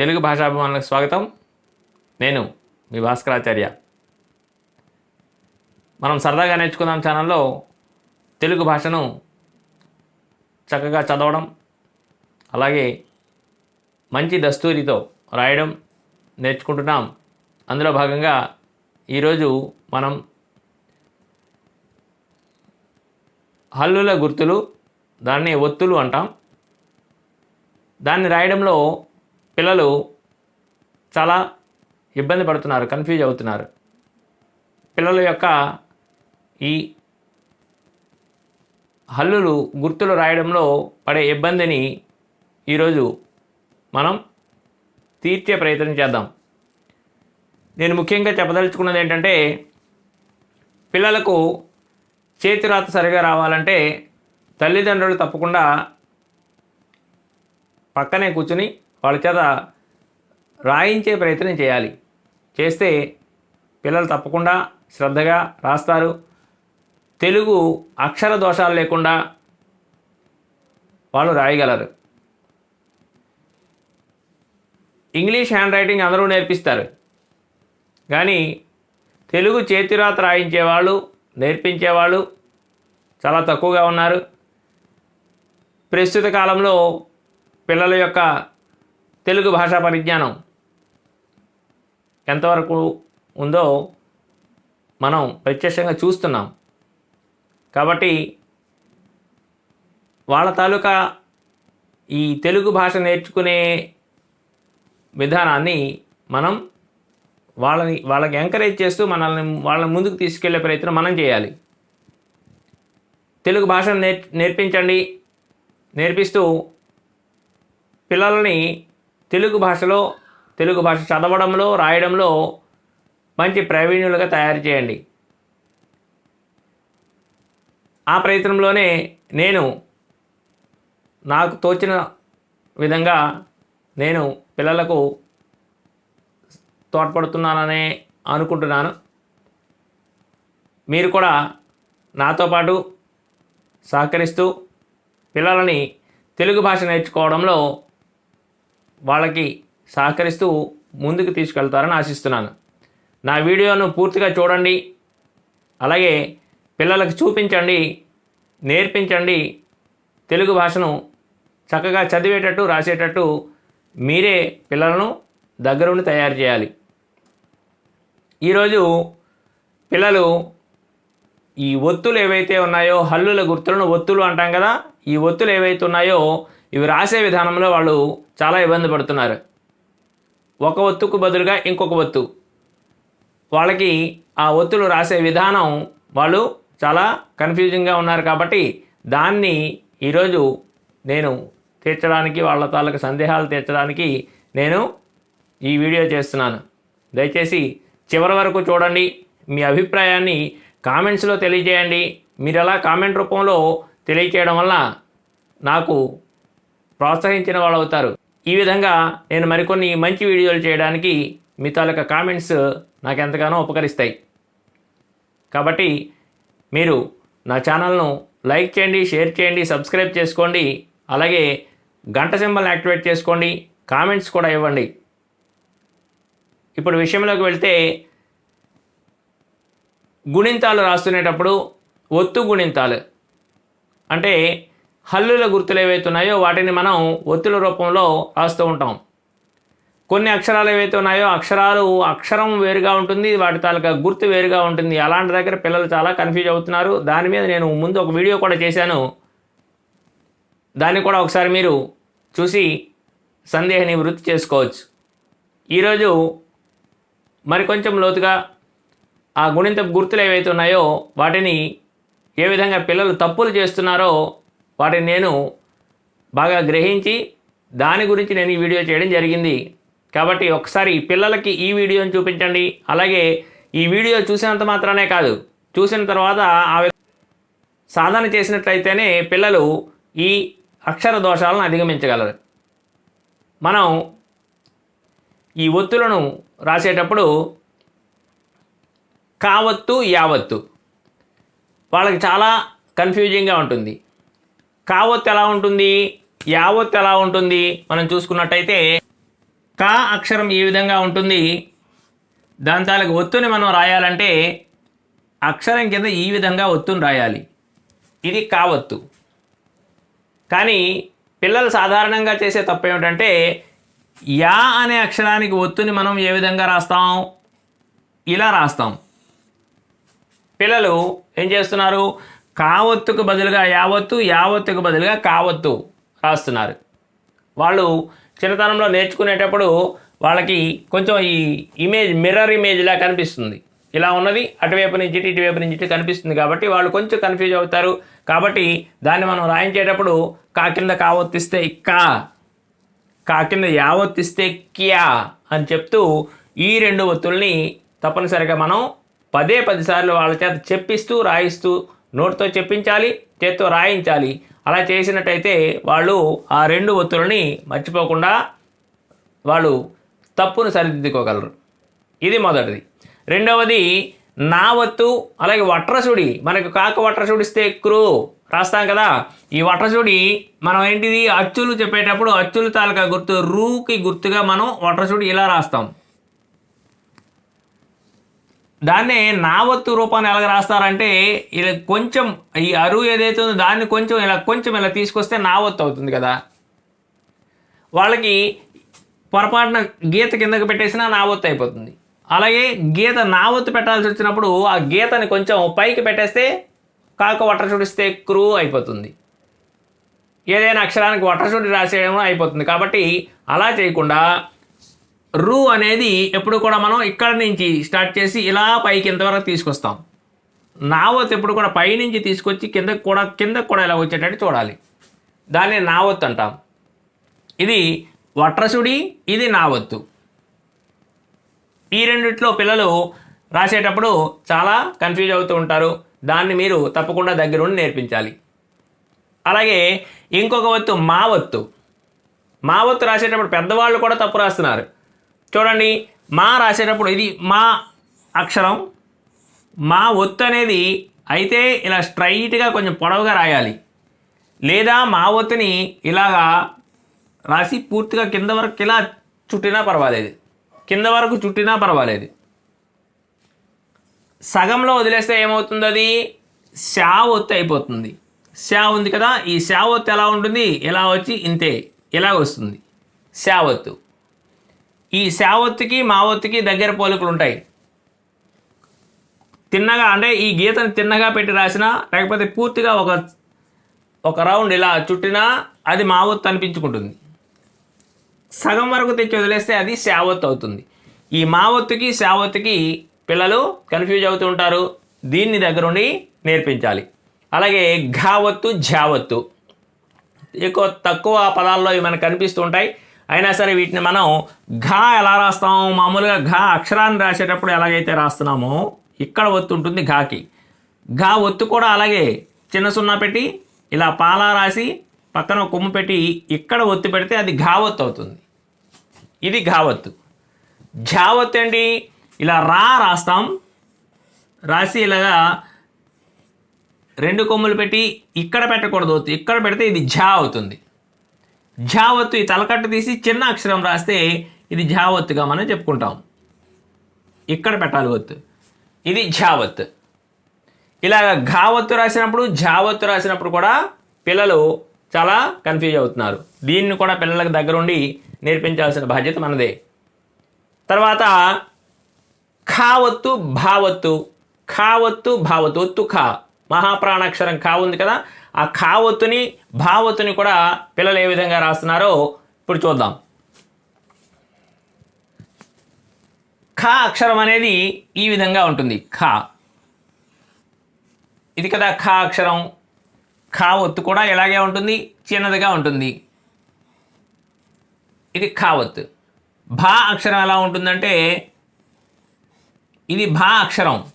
తెలుగు భాషాభిమానులకు స్వాగతం. నేను మీ భాస్కరాచార్య. మనం సరదాగా నేర్చుకుందాం ఛానల్లో తెలుగు భాషను చక్కగా చదవడం అలాగే మంచి దస్తూరితో రాయడం నేర్చుకుంటున్నాం. అందులో భాగంగా ఈరోజు మనం హల్లుల గుర్తులు దాన్ని ఒత్తులు అంటాం. దాన్ని రాయడంలో పిల్లలు చాలా ఇబ్బంది పడుతున్నారు కన్ఫ్యూజ్ అవుతున్నారు. పిల్లల యొక్క ఈ హల్లులు గుర్తులు రాయడంలో పడే ఇబ్బందిని ఈరోజు మనం తీర్చే ప్రయత్నం చేద్దాం. నేను ముఖ్యంగా చెప్పదలుచుకున్నది ఏంటంటే పిల్లలకు చేతిరాత సరిగా రావాలంటే తల్లిదండ్రులు తప్పకుండా పక్కనే కూర్చుని వాళ్ళ చేత రాయించే ప్రయత్నం చేయాలి. చేస్తే పిల్లలు తప్పకుండా శ్రద్ధగా రాస్తారు. తెలుగు అక్షర దోషాలు లేకుండా వాళ్ళు రాయగలరు. ఇంగ్లీష్ హ్యాండ్ రైటింగ్ అందరూ నేర్పిస్తారు. కానీ తెలుగు చేతిరాత రాయించేవాళ్ళు నేర్పించేవాళ్ళు చాలా తక్కువగా ఉన్నారు. ప్రస్తుత కాలంలో పిల్లల యొక్క తెలుగు భాషా పరిజ్ఞానం ఎంతవరకు ఉందో మనం ప్రత్యక్షంగా చూస్తున్నాం. కాబట్టి వాళ్ళ తాలూకా ఈ తెలుగు భాష నేర్చుకునే విధానాన్ని మనం వాళ్ళని వాళ్ళకి ఎంకరేజ్ చేస్తూ మనల్ని వాళ్ళని ముందుకు తీసుకెళ్ళే ప్రయత్నం మనం చేయాలి. తెలుగు భాషను నేర్ నేర్పించండి. నేర్పిస్తూ పిల్లల్ని తెలుగు భాషలో తెలుగు భాష చదవడంలో రాయడంలో మంచి ప్రవీణులుగా తయారు చేయండి. ఆ ప్రయత్నంలోనే నేను నాకు తోచిన విధంగా నేను పిల్లలకు తోడ్పడుతున్నాననే అనుకుంటున్నాను. మీరు కూడా నాతో పాటు సహకరిస్తూ పిల్లలని తెలుగు భాష నేర్చుకోవడంలో వాళ్ళకి సహకరిస్తూ ముందుకు తీసుకెళ్తారని ఆశిస్తున్నాను. నా వీడియోను పూర్తిగా చూడండి. అలాగే పిల్లలకు చూపించండి నేర్పించండి. తెలుగు భాషను చక్కగా చదివేటట్టు రాసేటట్టు మీరే పిల్లలను దగ్గరుండి తయారు చేయాలి. ఈరోజు పిల్లలు ఈ ఒత్తులు ఏవైతే ఉన్నాయో హల్లుల గుర్తులను ఒత్తులు అంటాం కదా ఈ ఒత్తులు ఏవైతే ఉన్నాయో ఇవి రాసే విధానంలో వాళ్ళు చాలా ఇబ్బంది పడుతున్నారు. ఒక ఒత్తుకు బదులుగా ఇంకొక ఒత్తు. వాళ్ళకి ఆ ఒత్తులు రాసే విధానం వాళ్ళు చాలా కన్ఫ్యూజింగ్గా ఉన్నారు కాబట్టి దాన్ని ఈరోజు నేను తీర్చడానికి వాళ్ళ తాలూకు సందేహాలు తీర్చడానికి నేను ఈ వీడియో చేస్తున్నాను. దయచేసి చివరి వరకు చూడండి. మీ అభిప్రాయాన్ని కామెంట్స్లో తెలియజేయండి. మీరు అలా కామెంట్ రూపంలో తెలియచేయడం వల్ల నాకు ప్రోత్సహించిన వాళ్ళు అవుతారు ఈ విధంగా నేను మరికొన్ని మంచి వీడియోలు చేయడానికి మీ తాలూకా కామెంట్స్ నాకు ఎంతగానో ఉపకరిస్తాయి. కాబట్టి మీరు నా ఛానల్ను లైక్ చేయండి షేర్ చేయండి సబ్స్క్రైబ్ చేసుకోండి అలాగే గంట సింబల్ యాక్టివేట్ చేసుకోండి కామెంట్స్ కూడా ఇవ్వండి. ఇప్పుడు విషయంలోకి వెళ్తే గుణింతాలు రాస్తునేటప్పుడు ఒత్తు గుణింతాలు. అంటే హల్లుల గుర్తులు ఏవైతే ఉన్నాయో వాటిని మనం ఒత్తుల రూపంలో రాస్తూ ఉంటాం. కొన్ని అక్షరాలు ఏవైతే ఉన్నాయో అక్షరాలు అక్షరం వేరుగా ఉంటుంది వాటి తాలూకా గుర్తు వేరుగా ఉంటుంది. అలాంటి దగ్గర పిల్లలు చాలా కన్ఫ్యూజ్ అవుతున్నారు. దాని మీద నేను ముందు ఒక వీడియో కూడా చేశాను. దాన్ని కూడా ఒకసారి మీరు చూసి సందేహ నివృత్తి చేసుకోవచ్చు. ఈరోజు మరికొంచెం లోతుగా ఆ గుణింత గుర్తులు ఏవైతే ఉన్నాయో వాటిని ఏ విధంగా పిల్లలు తప్పులు చేస్తున్నారో వాటిని నేను బాగా గ్రహించి దాని గురించి నేను ఈ వీడియో చేయడం జరిగింది. కాబట్టి ఒకసారి పిల్లలకి ఈ వీడియోని చూపించండి. అలాగే ఈ వీడియో చూసినంత మాత్రమే కాదు చూసిన తర్వాత ఆ సాధన చేసినట్లయితేనే పిల్లలు ఈ అక్షర దోషాలను అధిగమించగలరు. మనం ఈ ఒత్తులను రాసేటప్పుడు కావత్తు యావత్తు. వాళ్ళకి చాలా కన్ఫ్యూజింగ్గా ఉంటుంది. కావత్ ఎలా ఉంటుంది? యావత్ ఎలా ఉంటుంది? మనం చూసుకున్నట్టయితే కా అక్షరం ఏ విధంగా ఉంటుంది? దాని తాలకు ఒత్తుని మనం రాయాలంటే అక్షరం కింద ఈ విధంగా ఒత్తుని రాయాలి. ఇది కావత్తు. కానీ పిల్లలు సాధారణంగా చేసే తప్పు ఏమిటంటే యా అనే అక్షరానికి ఒత్తుని మనం ఏ విధంగా రాస్తాం? ఇలా రాస్తాం. పిల్లలు ఏం చేస్తున్నారు? కావత్తుకు బదులుగా యావత్తు యావత్తుకు బదులుగా కావత్తు రాస్తున్నారు. వాళ్ళు చిన్నతనంలో నేర్చుకునేటప్పుడు వాళ్ళకి కొంచెం ఈ ఇమేజ్ మిర్రర్ ఇమేజ్లా కనిపిస్తుంది. ఇలా ఉన్నది అటువైపు నుంచి ఇటువైపు నుంచి కనిపిస్తుంది కాబట్టి వాళ్ళు కొంచెం కన్ఫ్యూజ్ అవుతారు. కాబట్టి దాన్ని మనం రాయించేటప్పుడు కా కింద కావత్తిస్తే ఇక్కా కా కింద యావత్తిస్తే క్యా అని చెప్తూ ఈ రెండు ఒత్తుల్ని తప్పనిసరిగా మనం పదే పది సార్లు వాళ్ళ చేత చెప్పిస్తూ రాయిస్తూ నోటితో చెప్పించాలి చేత్తో రాయించాలి. అలా చేసినట్టయితే వాళ్ళు ఆ రెండు ఒత్తులని మర్చిపోకుండా వాళ్ళు తప్పును సరిదిద్దుకోగలరు. ఇది మొదటిది. రెండవది నా ఒత్తు అలాగే వట్రసుడి. మనకు కాక వట్రసుడిస్తే క్రూ రాస్తాం కదా. ఈ వట్రసుడి మనం ఏంటిది? అచ్చులు చెప్పేటప్పుడు అచ్చులు తాలూకా గుర్తు రూకి గుర్తుగా మనం వట్రసుడి ఇలా రాస్తాం. దాన్నే నావత్తు రూపాన్ని ఎలాగ రాస్తారంటే ఇలా కొంచెం ఈ అరువు ఏదైతే ఉందో దాన్ని కొంచెం ఇలా కొంచెం ఇలా తీసుకొస్తే నావత్తు అవుతుంది కదా. వాళ్ళకి పొరపాటున గీత కిందకి పెట్టేసినా నావత్తు అయిపోతుంది. అలాగే గీత నావత్తు పెట్టాల్సి వచ్చినప్పుడు ఆ గీతని కొంచెం పైకి పెట్టేస్తే కాక వట్రచుడిస్తే క్రూ అయిపోతుంది. ఏదైనా అక్షరానికి వట్రచుడి రాసేయడం అయిపోతుంది. కాబట్టి అలా చేయకుండా రూ అనేది ఎప్పుడు కూడా మనం ఇక్కడ నుంచి స్టార్ట్ చేసి ఇలా పైకి ఇంతవరకు తీసుకొస్తాం. నావత్ ఎప్పుడు కూడా పైనుంచి తీసుకొచ్చి కిందకు కూడా కిందకు కూడా ఇలా వచ్చేటట్టు చూడాలి. దాన్ని నావత్ అంటాం. ఇది వట్రసుడి ఇది నావత్తు. ఈ రెండిట్లో పిల్లలు రాసేటప్పుడు చాలా కన్ఫ్యూజ్ అవుతూ ఉంటారు. దాన్ని మీరు తప్పకుండా దగ్గరుండి నేర్పించాలి. అలాగే ఇంకొక వత్తు మావత్తు. మావత్తు రాసేటప్పుడు పెద్దవాళ్ళు కూడా తప్పు రాస్తున్నారు. చూడండి మా రాసేటప్పుడు ఇది మా అక్షరం మా ఒత్తు అనేది అయితే ఇలా స్ట్రైట్గా కొంచెం పొడవుగా రాయాలి. లేదా మా ఒత్తుని ఇలాగా రాసి పూర్తిగా కింద వరకు ఇలా చుట్టినా పర్వాలేదు. కింద వరకు చుట్టినా పర్వాలేదు. సగంలో వదిలేస్తే ఏమవుతుంది అది? శా ఒత్తు అయిపోతుంది. శా ఉంది కదా ఈ శా ఒత్తు ఎలా ఉంటుంది? ఎలా వచ్చి ఇంతే ఇలా వస్తుంది. శా ఒత్తు. ఈ శావొత్తుకి ఒత్తుకి మా దగ్గర పోలికలు ఉంటాయి తిన్నగా అంటే ఈ గీతను తిన్నగా పెట్టి రాసినా లేకపోతే పూర్తిగా ఒక ఒక రౌండ్ ఇలా చుట్టినా అది మా ఒత్తు అనిపించుకుంటుంది. సగం వరకు తెచ్చి వదిలేస్తే అది శావత్తు అవుతుంది. ఈ మావొత్తుకి శావత్తుకి పిల్లలు కన్ఫ్యూజ్ అవుతూ ఉంటారు. దీన్ని దగ్గరుండి నేర్పించాలి. అలాగే ఘావత్తు ఝావత్తు. ఎక్కువ తక్కువ పదాల్లో ఇవి మనకు కనిపిస్తూ ఉంటాయి. అయినా సరే వీటిని మనం ఘా ఎలా రాస్తాం? మామూలుగా ఘా అక్షరాన్ని రాసేటప్పుడు ఎలాగైతే రాస్తున్నామో ఇక్కడ ఒత్తు ఉంటుంది ఘాకి. ఘా ఒత్తు కూడా అలాగే చిన్న సున్నా పెట్టి ఇలా పాలా రాసి పక్కన కొమ్ము పెట్టి ఇక్కడ ఒత్తు పెడితే అది ఘావత్తు అవుతుంది. ఇది ఘావత్తు ఝావత్తు ఏంటి? ఇలా రా రాస్తాం. రాసి ఇలాగా రెండు కొమ్ములు పెట్టి ఇక్కడ పెట్టకూడదు ఇక్కడ పెడితే ఇది ఝా అవుతుంది. ఝావత్తు ఈ తలకట్టు తీసి చిన్న అక్షరం రాస్తే ఇది ఝావత్తుగా మనం చెప్పుకుంటాం. ఇక్కడ పెట్టాలి ఒత్తు. ఇది ఝావత్ ఇలాగ ఘావత్తు రాసినప్పుడు ఝావత్తు రాసినప్పుడు కూడా పిల్లలు చాలా కన్ఫ్యూజ్ అవుతున్నారు. దీన్ని కూడా పిల్లలకు దగ్గరుండి నేర్పించాల్సిన బాధ్యత మనదే. తర్వాత ఖావత్తు భావత్తు. ఖావత్తు భావత్తు ఒత్తు ఖా. మహాప్రాణాక్షరం కా ఉంది కదా? ఆ ఖావత్తుని భావొత్తుని కూడా పిల్లలు ఏ విధంగా రాస్తున్నారో ఇప్పుడు చూద్దాం. ఖా అక్షరం అనేది ఈ విధంగా ఉంటుంది. ఖా ఇది కదా ఖా అక్షరం. ఖా ఒత్తు కూడా ఇలాగే ఉంటుంది చిన్నదిగా ఉంటుంది. ఇది ఖావత్ భా అక్షరం ఎలా ఉంటుందంటే ఇది భా అక్షరం.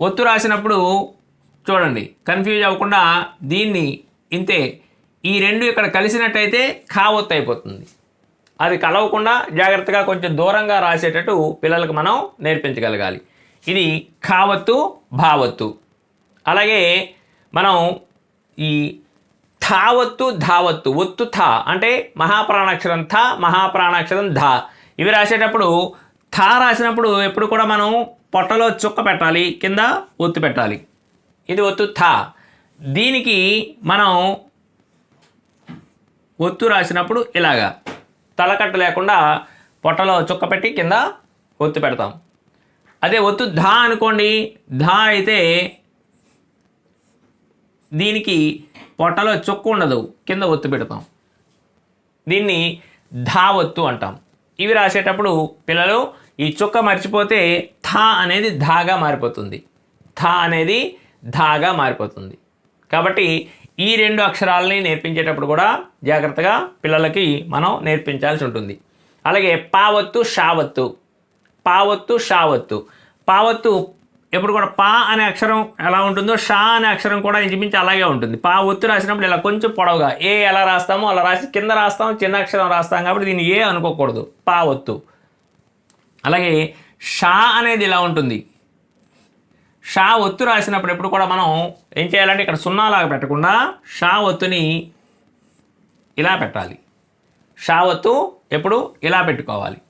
ఒత్తు రాసినప్పుడు చూడండి కన్ఫ్యూజ్ అవ్వకుండా దీన్ని ఇంతే ఈ రెండు ఇక్కడ కలిసినట్టయితే ఖా అయిపోతుంది. అది కలవకుండా జాగ్రత్తగా కొంచెం దూరంగా రాసేటట్టు పిల్లలకు మనం నేర్పించగలగాలి. ఇది కావత్తు భావత్తు. అలాగే మనం ఈ థావత్తు ధావత్తు ఒత్తు థా అంటే మహాప్రాణాక్షరం థ మహాప్రాణాక్షరం ధ. ఇవి రాసేటప్పుడు థా రాసినప్పుడు ఎప్పుడు కూడా మనం పొట్టలో చుక్క పెట్టాలి కింద ఒత్తు పెట్టాలి. ఇది ఒత్తు థా. దీనికి మనం ఒత్తు రాసినప్పుడు ఇలాగా తలకట్టు లేకుండా పొట్టలో చుక్క పెట్టి కింద ఒత్తు పెడతాం. అదే ఒత్తు ధా అనుకోండి. ధా అయితే దీనికి పొట్టలో చుక్క ఉండదు. కింద ఒత్తు పెడతాం. దీన్ని ధా ఒత్తు అంటాం. ఇవి రాసేటప్పుడు పిల్లలు ఈ చుక్క మర్చిపోతే థా అనేది ధాగా మారిపోతుంది. థా అనేది ధాగా మారిపోతుంది. కాబట్టి ఈ రెండు అక్షరాలని నేర్పించేటప్పుడు కూడా జాగ్రత్తగా పిల్లలకి మనం నేర్పించాల్సి ఉంటుంది. అలాగే పావత్తు షావత్తు. పావత్తు షావత్తు. పావత్తు ఎప్పుడు కూడా పా అనే అక్షరం ఎలా ఉంటుందో షా అనే అక్షరం కూడా ఇంచుమించు అలాగే ఉంటుంది. పా ఒత్తు రాసినప్పుడు ఇలా కొంచెం పొడవుగా ఏ ఎలా రాస్తామో అలా రాసి కింద రాస్తాం చిన్న అక్షరం రాస్తాం కాబట్టి దీన్ని ఏ అనుకోకూడదు. పా ఒత్తు అలాగే షా అనేది ఇలా ఉంటుంది. షా ఒత్తు రాసినప్పుడు ఎప్పుడు కూడా మనం ఏం చేయాలంటే ఇక్కడ సున్నాలాగా పెట్టకుండా షా ఒత్తుని ఇలా పెట్టాలి. షా ఒత్తు ఎప్పుడు ఇలా పెట్టుకోవాలి.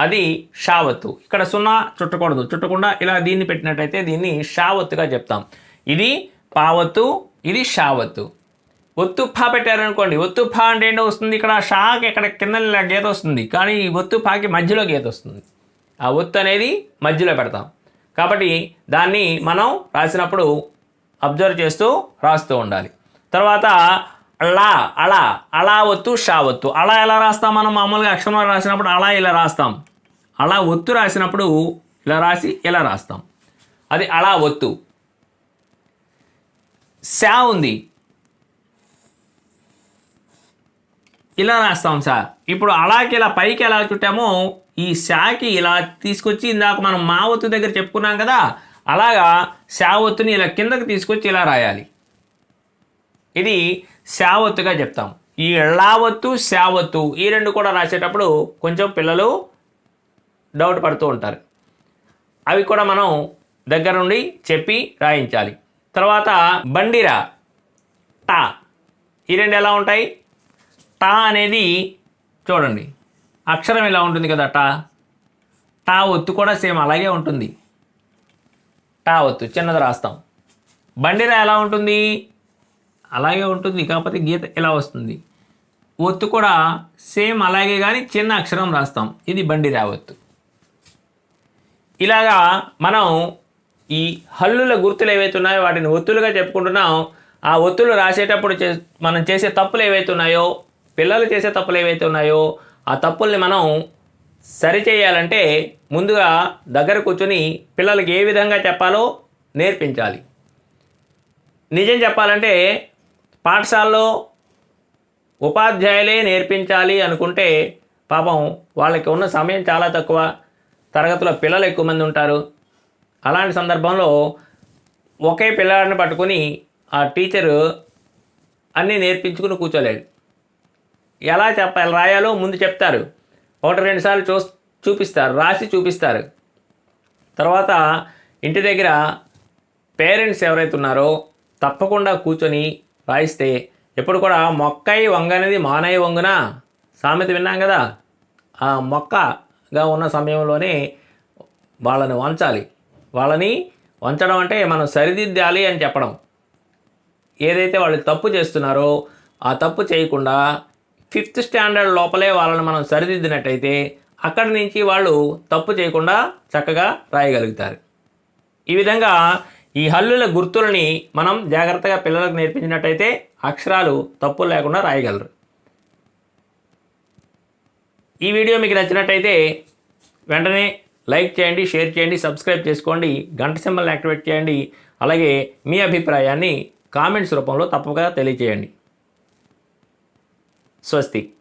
అది షావత్తు ఇక్కడ సున్నా చుట్టకూడదు. చుట్టకుండా ఇలా దీన్ని పెట్టినట్టయితే దీన్ని షావత్తుగా చెప్తాం. ఇది పావత్తు ఇది షావత్తు ఒత్తు. ఫా పెట్టారనుకోండి ఒత్తు ఫా అంటే ఏంటో వస్తుంది. ఇక్కడ షాకి ఇక్కడ కింద గీత వస్తుంది. కానీ ఈ ఒత్తు ఫాకి మధ్యలో గీత వస్తుంది. ఆ ఒత్తు అనేది మధ్యలో పెడతాం. కాబట్టి దాన్ని మనం రాసినప్పుడు అబ్జర్వ్ చేస్తూ రాస్తూ ఉండాలి. తర్వాత అలా అలా అలా ఒత్తు షా ఒత్తు. అలా ఎలా రాస్తాం మనం? మామూలుగా అక్షరం రాసినప్పుడు అలా ఇలా రాస్తాం. అలా ఒత్తు రాసినప్పుడు ఇలా రాసి ఇలా రాస్తాం. అది అలా ఒత్తు. శా ఉంది. ఇలా రాస్తాం సార్ ఇప్పుడు అలాకి ఇలా పైకి ఎలా చుట్టామో ఈ శాకి ఇలా తీసుకొచ్చి ఇందాక మనం మావత్తు దగ్గర చెప్పుకున్నాం కదా అలాగా శావత్తుని ఇలా కిందకి తీసుకొచ్చి ఇలా రాయాలి. ఇది శావత్తుగా చెప్తాం. ఈ ఎళ్ళావత్తు శావత్తు ఈ రెండు కూడా రాసేటప్పుడు కొంచెం పిల్లలు డౌట్ పడుతూ ఉంటారు. అవి కూడా మనం దగ్గర నుండి చెప్పి రాయించాలి. తర్వాత బండిరా టా ఈ రెండు ఎలా ఉంటాయి? టా అనేది చూడండి. అక్షరం ఇలా ఉంటుంది కదా టా. టా ఒత్తు కూడా సేమ్ అలాగే ఉంటుంది. టా ఒత్తు చిన్నది రాస్తాం. బండిరా ఎలా ఉంటుంది? అలాగే ఉంటుంది కాకపోతే గీత ఇలా వస్తుంది. ఒత్తు కూడా సేమ్ అలాగే కానీ చిన్న అక్షరం రాస్తాం. ఇది బండి ఒత్తు. ఇలాగా మనం ఈ హల్లుల గుర్తులు ఏవైతే ఉన్నాయో వాటిని ఒత్తులుగా చెప్పుకుంటున్నాం ఆ ఒత్తులు రాసేటప్పుడు చే మనం చేసే తప్పులు ఏవైతే ఉన్నాయో పిల్లలు చేసే తప్పులు ఏవైతే ఉన్నాయో ఆ తప్పుల్ని మనం సరిచేయాలంటే ముందుగా దగ్గర కూర్చొని పిల్లలకి ఏ విధంగా చెప్పాలో నేర్పించాలి. నిజం చెప్పాలంటే పాఠశాలలో ఉపాధ్యాయులే నేర్పించాలి అనుకుంటే పాపం వాళ్ళకి ఉన్న సమయం చాలా తక్కువ. తరగతిలో పిల్లలు ఎక్కువ మంది ఉంటారు. అలాంటి సందర్భంలో ఒకే పిల్లాడిని పట్టుకొని ఆ టీచరు అన్నీ నేర్పించుకుని కూర్చోలేడు ఎలా చెప్పాలి? రాయాలో ముందు చెప్తారు. ఒకటి రెండుసార్లు చూ చూపిస్తారు. రాసి చూపిస్తారు. తర్వాత ఇంటి దగ్గర పేరెంట్స్ ఎవరైతే ఉన్నారో తప్పకుండా కూర్చొని రాయిస్తే ఎప్పుడు కూడా మొక్కై వంగనేది మానయ్య వంగున సామెత విన్నాం కదా? ఆ మొక్కగా ఉన్న సమయంలోనే వాళ్ళని వంచాలి. వాళ్ళని వంచడం అంటే మనం సరిదిద్దాలి అని చెప్పడం. ఏదైతే వాళ్ళు తప్పు చేస్తున్నారో ఆ తప్పు చేయకుండా ఫిఫ్త్ స్టాండర్డ్ లోపలే వాళ్ళని మనం సరిదిద్దినట్టయితే అక్కడి నుంచి వాళ్ళు తప్పు చేయకుండా చక్కగా రాయగలుగుతారు. ఈ విధంగా ఈ హల్లుల గుర్తులని మనం జాగ్రత్తగా పిల్లలకు నేర్పించినట్టయితే అక్షరాలు తప్పులు లేకుండా రాయగలరు. ఈ వీడియో మీకు నచ్చినట్టయితే వెంటనే లైక్ చేయండి షేర్ చేయండి సబ్స్క్రైబ్ చేసుకోండి గంట సింబల్ని యాక్టివేట్ చేయండి అలాగే మీ అభిప్రాయాన్ని కామెంట్స్ రూపంలో తప్పక తెలియచేయండి. Swastik.